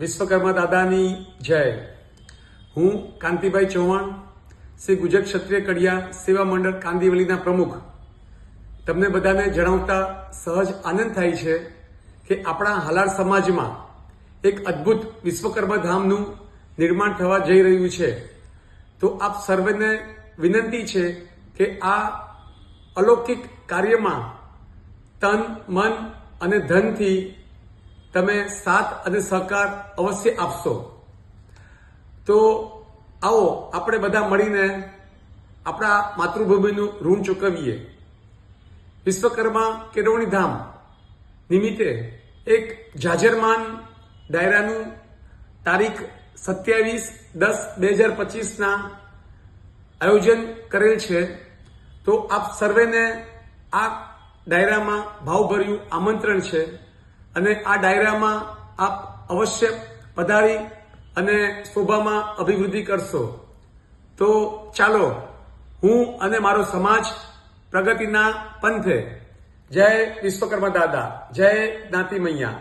વિશ્વકર્મા દાદાની જય. હું કાંતિભાઈ ચૌહાણ, શ્રી ગુજરાત ક્ષત્રિય કડિયા સેવા મંડળ કાંદીવલીના પ્રમુખ. તમને બધાને જણાવતા સહજ આનંદ થાય છે કે આપણા હાલાર સમાજમાં એક અદ્ભુત વિશ્વકર્મા ધામનું નિર્માણ થવા જઈ રહ્યું છે. તો આપ સર્વેને વિનંતી છે કે આ અલૌકિક કાર્યમાં તન, મન અને ધનથી તમે સાથ અને સહકાર અવશ્ય આપશો. તો આવો, આપણે બધા મળીને આપણા માતૃભૂમિનું ઋણ ચૂકવીએ. વિશ્વકર્મા કેળવણી ધામ નિમિત્તે એક જાજરમાન ડાયરાનું તારીખ સત્યાવીસ દસ બે હજાર પચીસના આયોજન કરેલ છે. તો આપ સર્વેને આ ડાયરામાં ભાવભર્યું આમંત્રણ છે. અને આ ડાયરામાં આપ અવશ્ય પધારી અને શોભામાં અભિવૃદ્ધિ કરશો. તો ચાલો, હું અને મારો સમાજ પ્રગતિના પંથે. જય વિશ્વકર્મા દાદા, જય જ્ઞાતિ મૈયા